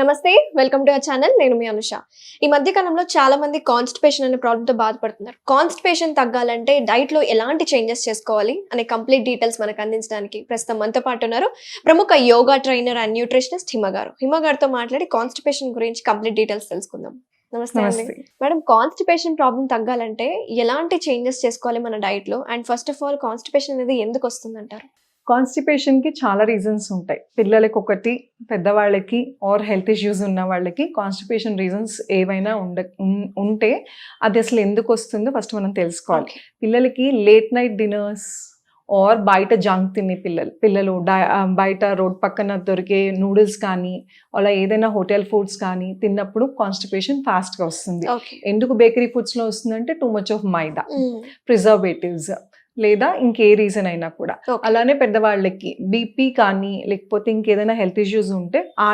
నమస్తే welcome to our channel. నేను మీ అనుష. ఈ మధ్య కాలంలో చాలా మంది కాన్స్టిపేషన్ అనే ప్రాబ్లమ్తో బాధపడుతున్నారు. కాన్స్టిపేషన్ తగ్గాలంటే డైట్లో ఎలాంటి చేంజెస్ చేసుకోవాలి అనే కంప్లీట్ డీటెయిల్స్ మనకు అందించడానికి ప్రస్తుతం మనతో పాటు ఉన్నారు ప్రముఖ yoga trainer and nutritionist Hima గారు. హిమ గారితో మాట్లాడి కాన్స్టిపేషన్ గురించి కంప్లీట్ డీటెయిల్స్ తెలుసుకుందాం. నమస్తే అండి. మేడం కాన్స్టిపేషన్ ప్రాబ్లం తగ్గాలంటే ఎలాంటి చేంజెస్ చేసుకోవాలి మన డైట్లో? And first of all constipation అనేది ఎందుకు వస్తుంది అంటారు కాన్స్టిపేషన్కి చాలా రీజన్స్ ఉంటాయి. పిల్లలకి ఒకటి పెద్దవాళ్ళకి ఆర్ హెల్త్ ఇష్యూస్ ఉన్న వాళ్ళకి కాన్స్టిపేషన్ రీజన్స్ ఏవైనా ఉండ ఉంటే అది అసలు ఎందుకు వస్తుందో ఫస్ట్ మనం తెలుసుకోవాలి. పిల్లలకి లేట్ నైట్ డిన్నర్స్ ఆర్ బయట జంక్ తినే పిల్లలు పిల్లలు బయట రోడ్ పక్కన దొరికే నూడిల్స్ కానీ అలా ఏదైనా హోటల్ ఫుడ్స్ కానీ తిన్నప్పుడు కాన్స్టిపేషన్ ఫాస్ట్గా వస్తుంది. ఎందుకు బేకరీ ఫుడ్స్లో వస్తుందంటే too much of maida. Preservatives లేదా ఇంకే రీజన్ అయినా కూడా. అలానే పెద్దవాళ్ళకి బీపీ కానీ లేకపోతే ఇంకేదైనా హెల్త్ ఇష్యూస్ ఉంటే ఆ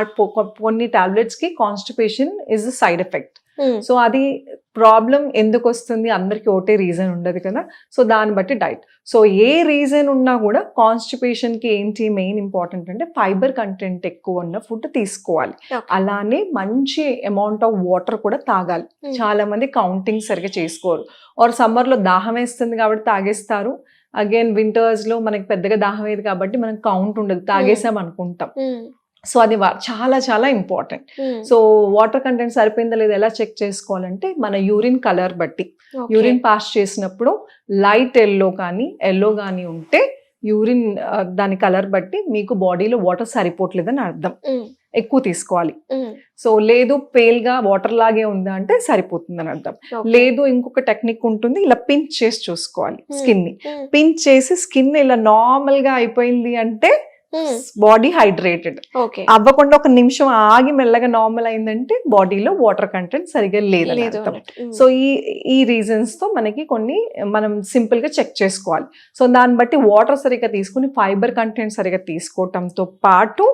కొన్ని టాబ్లెట్స్కి constipation is side effect so అది ప్రాబ్లం ఎందుకు వస్తుంది? అందరికి ఒకటే రీజన్ ఉండదు కదా? సో దాన్ని బట్టి డైట్ సో ఏ రీజన్ ఉన్నా కూడా కాన్స్టిపేషన్కి ఏంటి మెయిన్ ఇంపార్టెంట్ అంటే ఫైబర్ కంటెంట్ ఎక్కువ ఉన్న ఫుడ్ తీసుకోవాలి. అలానే మంచి అమౌంట్ ఆఫ్ వాటర్ కూడా తాగాలి. చాలా మంది కౌంటింగ్ సరిగ్గా చేసుకోరు. ఆర్ సమ్మర్లో దాహం వేస్తుంది కాబట్టి తాగేస్తారు. అగైన్ వింటర్స్లో మనకి పెద్దగా దాహం వేయదు కాబట్టి మనం కౌంట్ ఉండదు. తాగేసాం అనుకుంటాం సో అది చాలా చాలా ఇంపార్టెంట్. సో వాటర్ కంటెంట్ సరిపోయిందా లేదా ఎలా చెక్ చేసుకోవాలంటే మన యూరిన్ కలర్ బట్టి. యూరిన్ పాస్ చేసినప్పుడు లైట్ ఎల్లో కానీ ఎల్లో కానీ ఉంటే యూరిన్ దాని కలర్ బట్టి మీకు బాడీలో వాటర్ సరిపోవట్లేదని అర్థం. ఎక్కువ తీసుకోవాలి. సో లేదు పేల్గా వాటర్ లాగే ఉందా అంటే సరిపోతుందని అర్థం. లేదు ఇంకొక టెక్నిక్ ఉంటుంది ఇలా పించ్ చేసి చూసుకోవాలి స్కిన్ని పించ్ చేసి స్కిన్ ఇలా నార్మల్గా అయిపోయింది అంటే బాడీ హైడ్రేటెడ్ ఓకే అవ్వకుండా ఒక నిమిషం ఆగి మెల్లగా నార్మల్ అయిందంటే బాడీలో వాటర్ కంటెంట్ సరిగా లేదు. సో ఈ ఈ రీజన్స్తో మనకి కొన్ని మనం సింపుల్గా చెక్ చేసుకోవాలి. సో దాన్ని బట్టి వాటర్ సరిగ్గా తీసుకుని ఫైబర్ కంటెంట్ సరిగ్గా తీసుకోవటంతో పాటు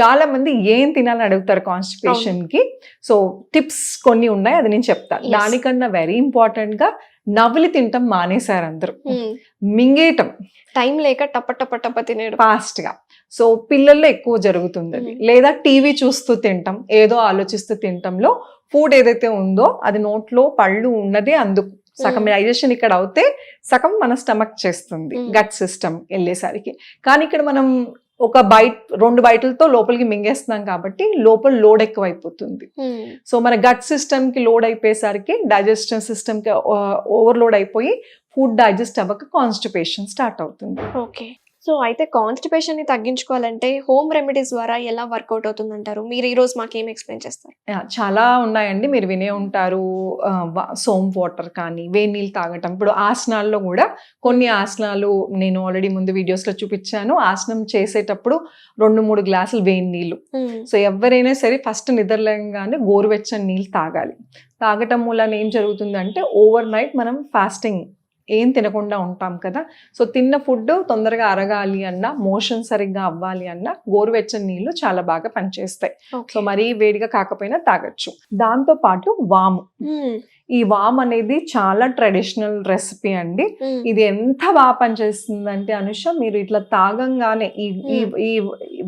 చాలా మంది ఏం తినాలని అడుగుతారు కాన్స్టిపేషన్కి? సో టిప్స్ కొన్ని ఉన్నాయి అది నేను చెప్తాను. దానికన్నా వెరీ ఇంపార్టెంట్గా నవ్వులు తింటాం మానేశారు అందరూ. ఉమ్. మింగేయటం టైం లేక టప టప టప తినేయడం ఫాస్ట్గా సో పిల్లల్లో ఎక్కువ జరుగుతుంది అది. లేదా టీవీ చూస్తూ తింటాం ఏదో ఆలోచిస్తూ తింటంలో ఫుడ్ ఏదైతే ఉందో అది నోట్లో పళ్ళు ఉన్నదే అందుకు సగం. డైజెషన్ ఇక్కడ అవుతే సగం మన స్టమక్ చేస్తుంది. గట్ సిస్టమ్ వెళ్ళేసరికి కానీ ఇక్కడ మనం ఒక బైట్ రెండు బయటలతో లోపలికి మింగేస్తున్నాం కాబట్టి లోపల లోడ్ ఎక్కువ అయిపోతుంది. సో మన గట్ సిస్టమ్కి లోడ్ అయిపోయేసరికి డైజెషన్ సిస్టమ్కి ఓవర్లోడ్ అయిపోయి ఫుడ్ డైజెస్ట్ అవ్వక కాన్స్టిపేషన్ స్టార్ట్ అవుతుంది. ఓకే. సో అయితే కాన్స్టిపేషన్ని తగ్గించుకోవాలంటే హోమ్ రెమెడీస్ ద్వారా ఎలా వర్కౌట్ అవుతుంది అంటారు మీరు ఈ రోజు మాకు ఏం ఎక్స్ప్లెయిన్ చేస్తారు? చాలా ఉన్నాయండి. మీరు వినే ఉంటారు. సోమ్ వాటర్ కానీ వేడి నీళ్ళు తాగటం. ఇప్పుడు ఆసనాల్లో కూడా కొన్ని ఆసనాలు నేను ఆల్రెడీ ముందు వీడియోస్లో చూపించాను. ఆసనం చేసేటప్పుడు రెండు మూడు గ్లాసులు వేడి నీళ్ళు. సో ఎవరైనా సరే ఫస్ట్ నిద్రలేగానే గోరువెచ్చని నీళ్ళు తాగాలి. తాగటం మూలన ఏం జరుగుతుందంటే ఓవర్ నైట్ మనం ఫాస్టింగ్ ఏం తినకుండా ఉంటాం కదా సో తిన్న ఫుడ్ తొందరగా అరగాలి అన్నా మోషన్ సరిగ్గా అవ్వాలి అన్నా గోరువెచ్చని నీళ్ళు చాలా బాగా పనిచేస్తాయి. సో మరీ వేడిగా కాకపోయినా తాగొచ్చు దాంతో పాటు వాము. ఈ వామ్ అనేది చాలా ట్రెడిషనల్ రెసిపీ అండి. ఇది ఎంత బాగా పనిచేస్తుందంటే అనుష మీరు ఇట్లా తాగంగానే ఈ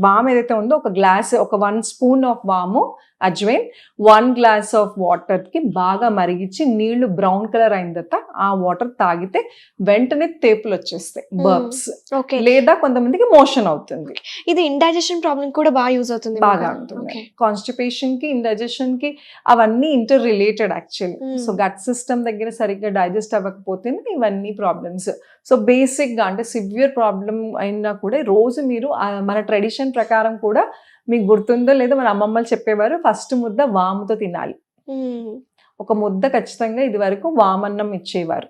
వామ్ ఏదైతే ఉందో ఒక గ్లాస్ ఒక వన్ స్పూన్ ఆఫ్ వాము అజ్వైన్ వన్ గ్లాస్ ఆఫ్ వాటర్కి బాగా మరిగించి నీళ్ళు బ్రౌన్ కలర్ అయిన తర్వాత ఆ వాటర్ తాగితే వెంటనే తేపులు వచ్చేస్తాయి బర్బ్స్. ఓకే. లేదా కొంతమందికి మోషన్ అవుతుంది. ఇది ఇండైజెషన్ ప్రాబ్లం కూడా బాగా యూజ్ అవుతుంది బాగా. ఉంటుంది. కాన్స్టిపేషన్కి ఇండైజెషన్కి అవన్నీ interrelated actually. So gut system దగ్గర సరిగ్గా డైజెస్ట్ అవ్వకపోతేనే ఇవన్నీ ప్రాబ్లమ్స్ సో బేసిక్గా అంటే సివియర్ ప్రాబ్లం అయినా కూడా రోజు మీరు మన ట్రెడిషన్ ప్రకారం కూడా మీకు గుర్తుందో లేదో మన అమ్మమ్మలు చెప్పేవారు ఫస్ట్ ముద్ద వాముతో తినాలి. ఒక ముద్ద ఖచ్చితంగా ఇది వరకు వామన్నం ఇచ్చేవారు.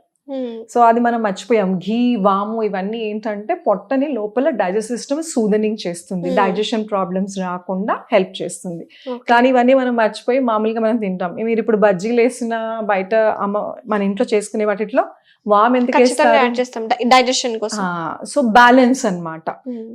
సో అది మనం మర్చిపోయాం. ఘీ వాము ఇవన్నీ ఏంటంటే పొట్టని లోపల డైజెస్ట్ సిస్టమ్ సూదనింగ్ చేస్తుంది. డైజెషన్ ప్రాబ్లమ్స్ రాకుండా హెల్ప్ చేస్తుంది. కానీ ఇవన్నీ మనం మర్చిపోయి మామూలుగా మనం తింటాం. మీరు ఇప్పుడు బజ్జీలు వేసిన బయట అమ్మ మన ఇంట్లో చేసుకునే వాటిలో వామ్ ఎందుకు డైజెషన్ కోసం. So balance.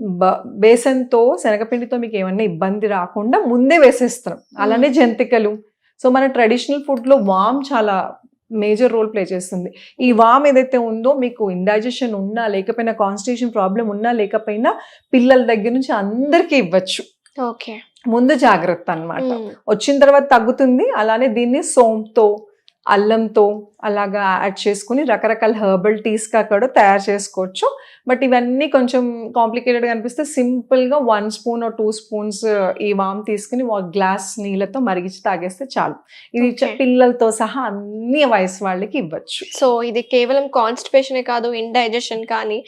బ- బేసన్తో శనగపిండితో మీకు ఏమన్నా ఇబ్బంది రాకుండా ముందే వేసేస్తాం. అలానే జంతికలు. సో మన ట్రెడిషనల్ ఫుడ్లో వామ్ చాలా మేజర్ రోల్ ప్లే చేస్తుంది. ఈ వామ్ ఏదైతే ఉందో మీకు ఇండైజెషన్ ఉన్నా లేకపోయినా కాన్స్టిట్యూషన్ ప్రాబ్లం ఉన్నా లేకపోయినా పిల్లల దగ్గర నుంచి అందరికీ ఇవ్వచ్చు. ఓకే. ముందు జాగ్రత్త అన్నమాట. మ్మ్. వచ్చిన తర్వాత తగ్గుతుంది అలానే దీన్ని సోంపుతో అల్లంతో అలాగా యాడ్ చేసుకుని రకరకాల హెర్బల్ టీస్గా కూడా తయారు చేసుకోవచ్చు. బట్ ఇవన్నీ కొంచెం కాంప్లికేటెడ్గా అనిపిస్తే సింపుల్గా వన్ స్పూన్ టూ స్పూన్స్ ఈ వామ్ తీసుకుని ఒక గ్లాస్ నీళ్ళతో మరిగించి తాగేస్తే చాలు. ఇది. పిల్లలతో సహా అన్ని వయసు వాళ్ళకి ఇవ్వచ్చు. సో ఇది కేవలం కాన్స్టిపేషనే కాదు ఇండైజెషన్ కానీ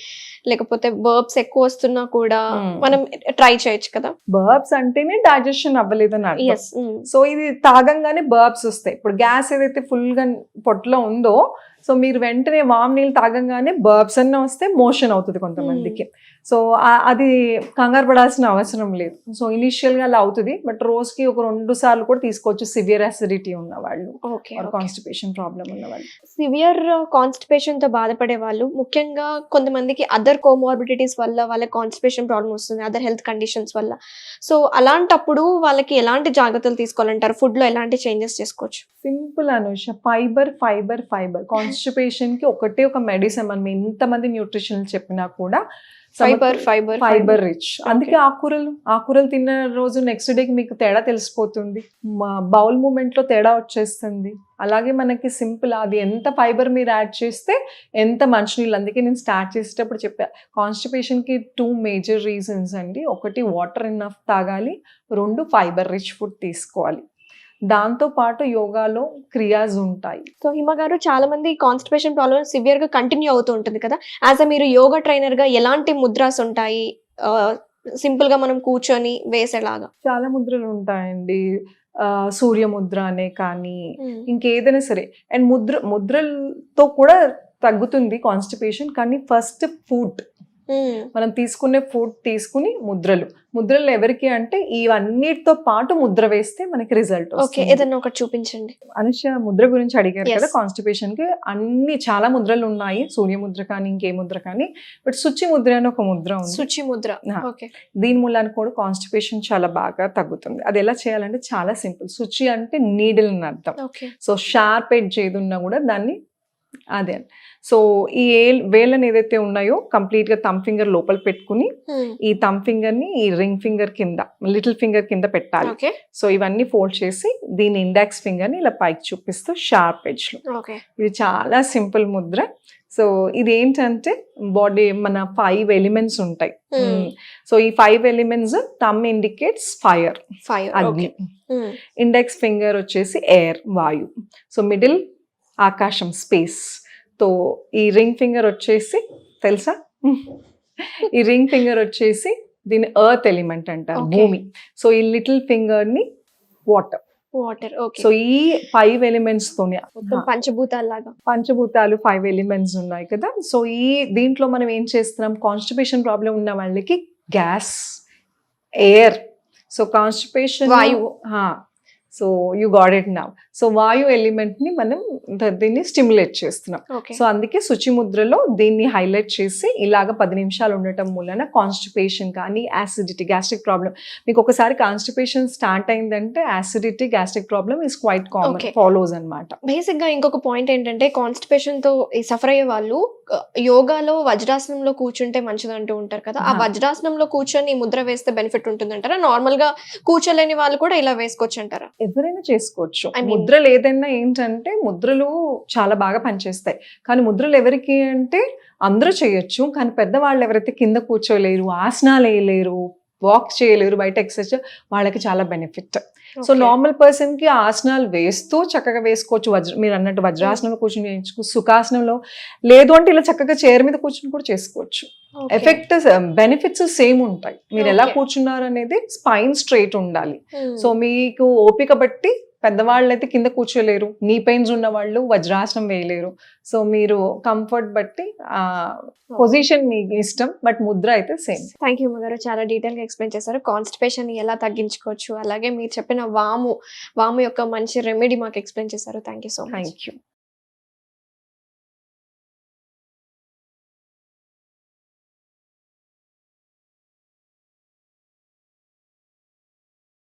లేకపోతే బర్బ్స్ ఎక్కువ వస్తున్నా కూడా Hmm. మనం ట్రై చేయొచ్చు కదా? బర్బ్స్ అంటేనే డైజెషన్ ఎస్ సో ఇది తాగంగానే బర్బ్స్ వస్తాయి. ఇప్పుడు గ్యాస్ ఏదైతే full గా పొట్టలో ఉందో సో మీరు వెంటనే వామ్ నీళ్ళు తాగంగానే బర్బ్స్ అన్న వస్తే మోషన్ అవుతుంది కొంతమందికి. సో ఆ- అది కంగారు పడాల్సిన అవసరం లేదు. సో ఇనిషియల్గా అలా అవుతుంది. బట్ రోజుకి ఒక రెండు సార్లు కూడా తీసుకోవచ్చు. సివియర్ అసిడిటీ ఉన్న వాళ్ళు. కాన్స్టిపేషన్ ప్రాబ్లం ఉన్న వాళ్ళు. సివియర్ కాన్స్టిపేషన్తో బాధపడే వాళ్ళు ముఖ్యంగా కొంతమందికి అదర్ కోమార్బిడిటీస్ వల్ల వాళ్ళ కాన్స్టిపేషన్ ప్రాబ్లమ్ వస్తుంది అదర్ హెల్త్ కండిషన్స్ వల్ల. సో అలాంటప్పుడు వాళ్ళకి ఎలాంటి జాగ్రత్తలు తీసుకోవాలంటారు? ఫుడ్లో ఎలాంటి చేంజెస్ చేసుకోవచ్చు? Simple Anusha fibre fibre fibre కాన్స్టిపేషన్కి ఒకటే ఒక మెడిసిన్ మనం ఎంతమంది న్యూట్రిషన్ చెప్పినా కూడా ఫైబర్ ఫైబర్ ఫైబర్ రిచ్ అందుకే ఆకుకూరలు ఆకుకూరలు తిన్న రోజు నెక్స్ట్ డేకి మీకు తేడా తెలిసిపోతుంది. బౌల్ మూమెంట్లో తేడా వచ్చేస్తుంది. అలాగే మనకి సింపుల్ అది ఎంత ఫైబర్ మీరు యాడ్ చేస్తే ఎంత మంచినీళ్ళు అందుకే నేను స్టార్ట్ చేసేటప్పుడు చెప్పా కాన్స్టిపేషన్కి టూ మేజర్ రీజన్స్ అండి. ఒకటి వాటర్ ఇన్నఫ్ తాగాలి. రెండు ఫైబర్ రిచ్ ఫుడ్ తీసుకోవాలి. దాంతో పాటు యోగాలో క్రియాస్ ఉంటాయి. సో హిమ గారు చాలా మంది కాన్స్టిపేషన్ ప్రాబ్లమ్ సివియర్గా కంటిన్యూ అవుతూ ఉంటుంది కదా. యాజ్ అ మీరు యోగా ట్రైనర్గా ఎలాంటి ముద్రాస్ ఉంటాయి? సింపుల్గా మనం కూర్చొని వేసేలాగా. చాలా ముద్రలు ఉంటాయండి. సూర్య ముద్ర అనే కానీ ఇంకేదైనా సరే. అండ్ ముద్ర ముద్రలతో కూడా తగ్గుతుంది కాన్స్టిపేషన్ కానీ ఫస్ట్ ఫుడ్ మనం తీసుకునే ఫుడ్ తీసుకుని ముద్రలు. ముద్రలు ఎవరికి అంటే ఇవన్నిటితో పాటు ముద్ర వేస్తే మనకి రిజల్ట్ ఓకే ఏదైనా ఒకటి చూపించండి. అనుష ముద్ర గురించి అడిగారు. కదా కాన్స్టిపేషన్కి అన్ని చాలా ముద్రలు ఉన్నాయి. సూర్య ముద్ర కానీ ఇంకే ముద్ర కానీ బట్ శుచి ముద్ర అని ఒక ముద్ర ఉంది. శుచి ముద్ర. దీని మూలానికి కూడా కాన్స్టిపేషన్ చాలా బాగా తగ్గుతుంది. అది ఎలా చేయాలంటే చాలా సింపుల్. శుచి అంటే నీడిల్ అని అర్థం. సో షార్ప్ ఎడ్జ్ ఏది ఉన్నా కూడా దాన్ని అదే. సో ఈ వేళ్ళని ఏదైతే ఉన్నాయో కంప్లీట్గా థమ్ ఫింగర్ లోపల పెట్టుకుని ఈ థమ్ ఫింగర్ని ఈ రింగ్ ఫింగర్ కింద లిటిల్ ఫింగర్ కింద పెట్టాలి. సో ఇవన్నీ ఫోల్డ్ చేసి దీని ఇండెక్స్ ఫింగర్ని ఇలా పైకి చూపిస్తూ షార్ప్ ఎడ్జ్లో ఇది చాలా సింపుల్ ముద్ర. సో ఇది ఏంటంటే బాడీ మన ఫైవ్ ఎలిమెంట్స్ ఉంటాయి. సో ఈ five elements thumb indicates fire. Five అగ్ని ఇండెక్స్ ఫింగర్ వచ్చేసి ఎయిర్ వాయు. సో మిడిల్ ఆకాశం స్పేస్. తో ఈ రింగ్ ఫింగర్ వచ్చేసి తెలుసా? ఈ రింగ్ ఫింగర్ వచ్చేసి దీని ఎర్త్ ఎలిమెంట్ అంటారు. భూమి. సో ఈ లిటిల్ ఫింగర్ని వాటర్. Water okay. సో ఈ ఫైవ్ ఎలిమెంట్స్ తోనే పంచభూతాల లాగా పంచభూతాలు ఫైవ్ ఎలిమెంట్స్ ఉన్నాయి కదా? సో ఈ దీంట్లో మనం ఏం చేస్తున్నాం? కాన్స్టిపేషన్ ప్రాబ్లం ఉన్న వాళ్ళకి గ్యాస్ ఎయిర్. సో కాన్స్టిపేషన్ వాయువు. So you got it now so వాయు ఎలిమెంట్ని మనం దీన్ని స్టిమ్యులేట్ చేస్తున్నాం. సో అందుకే శుచి ముద్రలో దీన్ని హైలైట్ చేసి ఇలాగ పది నిమిషాలు ఉండటం మూలన కాన్స్టిపేషన్ కానీ యాసిడిటీ గ్యాస్ట్రిక్ ప్రాబ్లం మీకు ఒకసారి కాన్స్టిపేషన్ స్టార్ట్ అయిందంటే acidity gastric problem is quite common. Follows అన్నమాట. బేసిక్గా ఇంకొక పాయింట్ ఏంటంటే కాన్స్టిపేషన్తో సఫర్ అయ్యే వాళ్ళు యోగాలో వజ్రాసనంలో కూర్చుంటే మంచిది అంటూ ఉంటారు కదా. ఆ. వజ్రాసనంలో కూర్చొని ముద్ర వేస్తే బెనిఫిట్ ఉంటుందంటారా? నార్మల్గా కూర్చోలేని వాళ్ళు కూడా ఇలా వేసుకోవచ్చు అంటారా? ఎవరైనా చేసుకోవచ్చు. ముద్రలు ఏదైనా ఏంటంటే ముద్రలు చాలా బాగా పనిచేస్తాయి. కానీ ముద్రలు ఎవరికి అంటే అందరూ చేయొచ్చు. కానీ పెద్దవాళ్ళు ఎవరైతే కింద కూర్చోలేరు ఆసనాలు వేయలేరు వాక్ చేయలేరు బయట ఎక్సర్సైజ్ వాళ్ళకి చాలా బెనిఫిట్ సో నార్మల్ పర్సన్కి ఆసనాలు వేస్తూ చక్కగా వేసుకోవచ్చు. వజ్ర మీరు అన్నట్టు వజ్రాసనంలో కూర్చుని వేయించుకో సుఖాసనంలో లేదు అంటే ఇలా చక్కగా చైర్ మీద కూర్చుని కూడా చేసుకోవచ్చు. ఎఫెక్ట్ బెనిఫిట్స్ సేమ్ ఉంటాయి. మీరు ఎలా. కూర్చున్నారు అనేది స్పైన్ స్ట్రైట్ ఉండాలి. Hmm. సో మీకు ఓపిక బట్టి పెద్దవాళ్ళు అయితే కింద కూర్చోలేరు నీ పెయిన్స్ ఉన్న వాళ్ళు వజ్రాసనం వేయలేరు. సో మీరు కంఫర్ట్ బట్టి పొజిషన్ మీ ఇష్టం బట్ ముద్ర అయితే సేమ్ థ్యాంక్ యూ గారు చాలా డీటెయిల్గా ఎక్స్ప్లెయిన్ చేశారు. కాన్స్టిపేషన్ ఎలా తగ్గించుకోవచ్చు? అలాగే మీరు చెప్పిన వాము వాము యొక్క మంచి రెమెడీ మాకు ఎక్స్ప్లెయిన్ చేశారు. Thank you so much thank you